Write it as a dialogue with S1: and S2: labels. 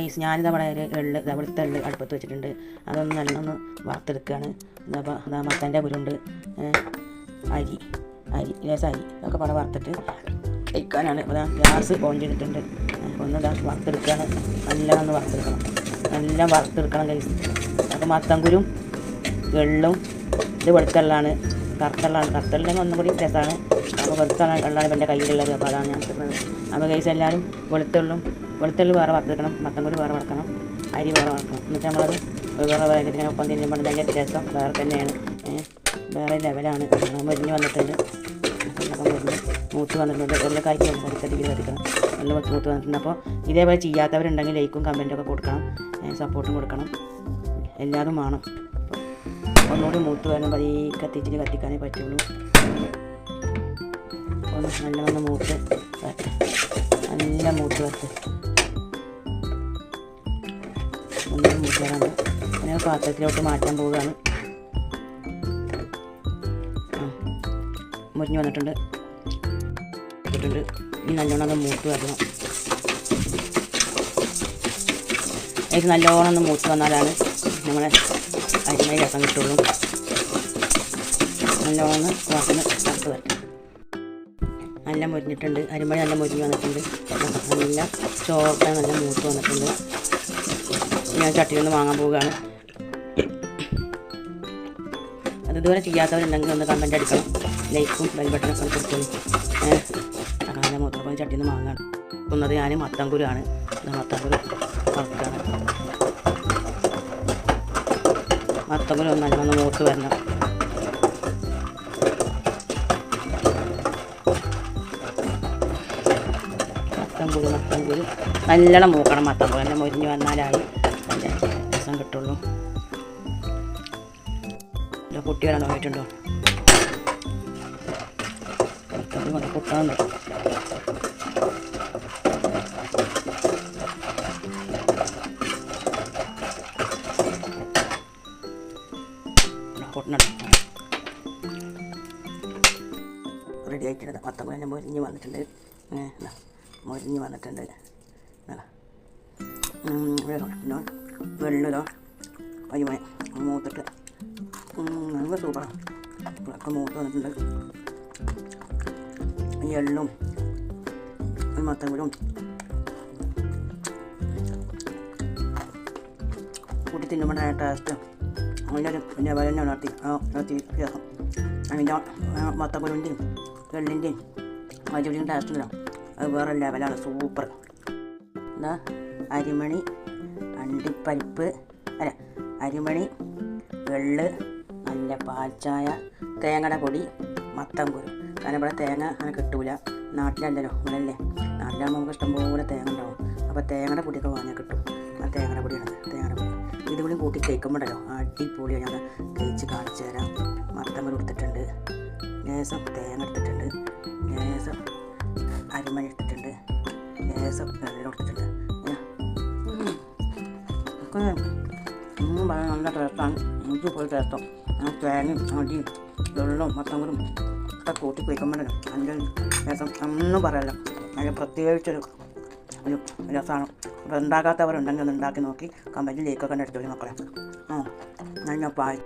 S1: Ice ഞാനിത് അവിടെ ഒരു എള്ള് ഇതാ വെളുത്ത എള്ള് അടുപ്പത്ത് വെച്ചിട്ടുണ്ട്. അതൊന്ന് നല്ലൊന്ന് വറുത്തെടുക്കുകയാണ് ഇതാ അപ്പോൾ അതാ മത്തന്റെ കുരുണ്ട് അരി അരി ലേശം അരി ഇതൊക്കെ പടം വറുത്തിട്ട് കഴിക്കാനാണ്. അപ്പോൾ ഗ്യാസ് ഓൺ ചെയ്തിട്ടുണ്ട് ഒന്ന് വറുത്തെടുക്കുകയാണ് നല്ല ഒന്ന് വറുത്തെടുക്കണം. നല്ല വറുത്തെടുക്കണം കൈസ് അപ്പോൾ മത്തൻകുരും എള്ളും ഇത് വെളുത്തുള്ളാണ് കറുത്തുള്ളാണ് കറുത്തുള്ളെങ്കിൽ ഒന്നും കൂടി രസമാണ്. അപ്പോൾ വെളുത്തുള്ള എള്ളാണ് എന്റെ കയ്യിലുള്ളത്. അപ്പോൾ അതാണ് ഞാൻ എടുക്കുന്നത് അപ്പോൾ കൈസ് എല്ലാവരും വെളുത്തുള്ളും വെളുത്തുള്ളി വേറെ വറുത്തെടുക്കണം മത്തൻകുരു വേറെ വറക്കണം. അരി വേറെ വറക്കണം. എന്നിട്ട് നമ്മളത് വേറെ വേറെ ഇങ്ങനെ ഒപ്പം തിന്നുമ്പോൾ അതിന്റെ രസം വേറെ തന്നെയാണ്. വേറെ ലെവലാണ്. മരിഞ്ഞ് വന്നിട്ടുണ്ട്. മൂത്ത് വന്നിട്ടുണ്ട്. എല്ലാ കായ്ക്കും എടുക്കണം നല്ല മൂത്ത് വന്നിട്ടുണ്ട്. അപ്പോൾ ഇതേപോലെ ചെയ്യാത്തവരുണ്ടെങ്കിൽ ലൈക്കും കമന്റും ഒക്കെ കൊടുക്കണം. സപ്പോർട്ടും കൊടുക്കണം. എല്ലാതും വേണം. ഒന്നുകൂടി മൂത്ത് വരണം പതി കത്തിച്ചിട്ട് കത്തിക്കാനേ പറ്റുള്ളൂ. ഒന്ന് നല്ലവണ്ണം മൂത്ത് നല്ല മൂത്ത് വരട്ടെ. ഒന്നും മൂത്ത് വരാണ് ഞാൻ പാത്രത്തിലോട്ട് മാറ്റാൻ പോവുകയാണ്. മുരിഞ്ഞ് വന്നിട്ടുണ്ട്. ഇട്ടിട്ടുണ്ട്. ഇനി നല്ലോണം മൂത്ത് വരണം. ഇത് നല്ലോണം ഒന്ന് മൂത്ത് വന്നാലാണ് നമ്മളെ അരിമ രസം കിട്ടുള്ളൂ നല്ലോണം വാസന തണുത്ത് വരണം നല്ല മുരിഞ്ഞിട്ടുണ്ട്. അരിമഴ നല്ല മുരിഞ്ഞ് വന്നിട്ടുണ്ട്. നല്ല ചോർക്ക നല്ല മൂത്ത് വന്നിട്ടുണ്ട്. ഞാൻ ചട്ടിയിൽ നിന്ന് വാങ്ങാൻ പോവുകയാണ്. അത് ഇതുവരെ ചെയ്യാത്തവരുണ്ടെങ്കിൽ ഒന്ന് കമന്റ് അടിക്കണം. ലൈക്കും ബെൽ കൊടുത്തോളൂ. ഏഹ് അങ്ങനെ മൂത്രപ്പം ചട്ടിയിൽ നിന്ന് വാങ്ങാൻ ഒന്നത് ഞാൻ മത്തങ്കുരാണ്. മത്തങ്കുരു വറുക്കാണ് ഒന്ന് നല്ലോണം മൂത്ത് വരണം. മത്തങ്കുരു മത്തങ്കുരു നല്ലോണം മൂക്കണം മത്തങ്കുരു എല്ലാം മൊരിഞ്ഞ് വന്നാലായി നല്ല രസം കിട്ടുള്ളൂ. ഇല്ല കുട്ടി വരാൻ തുടങ്ങിയിട്ടുണ്ടോ? മത്തങ്കുരു കൊണ്ട് കുട്ടണം പൊട്ടണം റെഡി ആയിട്ടുണ്ട് തന്നെ മൊരിഞ്ഞ് വന്നിട്ടുണ്ട്. മൊരിഞ്ഞ് വന്നിട്ടുണ്ട്. വെള്ളതോ അരിമണി മൂത്തിട്ട്. നല്ല സൂപ്പറാണ് ഒക്കെ മൂത്ത് വന്നിട്ടുണ്ട്. എള്ളും മത്തങ്കുരും കൂട്ടി തിന്നുമ്പോഴായ ടേസ്റ്റ് അതിന്റെ പിന്നെ വില തന്നെ ആ നടത്തി. വ്യത്യാസം അതിന്റെ മത്തക്കുരുന്റെയും വെള്ളിന്റെയും മജുടിയും ടേസ്റ്റ് അത് വേറെ ലെവലാണ് സൂപ്പർ എന്താ അരിമണി അണ്ടിപ്പരിപ്പ് അല്ല അരിമണി വെള്ള് നല്ല പാൽച്ചായ തേങ്ങയുടെ പൊടി മത്തൻകുരു കാരണം ഇവിടെ തേങ്ങ അങ്ങനെ കിട്ടൂല. നാട്ടിലല്ലല്ലോ ഇവിടെയല്ലേ. നാട്ടിലാകുമ്പോൾ നമുക്ക് ഇഷ്ടംപോലെ തേങ്ങ ഉണ്ടാവും. അപ്പോൾ തേങ്ങയുടെ പൊടിയൊക്കെ വാങ്ങിയാൽ കിട്ടും. ആ തേങ്ങയുടെ പൊടിയാണ്. തേങ്ങയുടെ ഇതുകൂടി കൂട്ടി കഴിക്കുമ്പോഴല്ലോ അടിപൊളിയാണ്. ഞാൻ കഴിച്ച് കാണിച്ചു തരാം. മത്തമ്മൽ എടുത്തിട്ടുണ്ട് ലേസം തേങ്ങ എടുത്തിട്ടുണ്ട്. ലേസം അരിമണി എടുത്തിട്ടുണ്ട്. ലേസം വെള്ളം. ഒക്കെ ഒന്നും നല്ല ടേസ്റ്റാണ്. എനിക്ക് പോയി ടേസ്റ്റോ. ആ തേങ്ങയും അടിയും വെള്ളവും മത്തമ്പലും ഒക്കെ കൂട്ടി കഴിക്കുമ്പോഴല്ലോ അതിന്റെ രസം ഒന്നും പറയല്ല. അതിന് പ്രത്യേകിച്ചൊരു ഒരു രസമാണ് അപ്പോൾ ഉണ്ടാക്കാത്തവരുണ്ടെങ്കിൽ ഒന്ന് ഉണ്ടാക്കി നോക്കി. കമ്പനി ലേക്കൊക്കെ എടുത്തു മക്കളെ ആ ഞാൻ പാൽ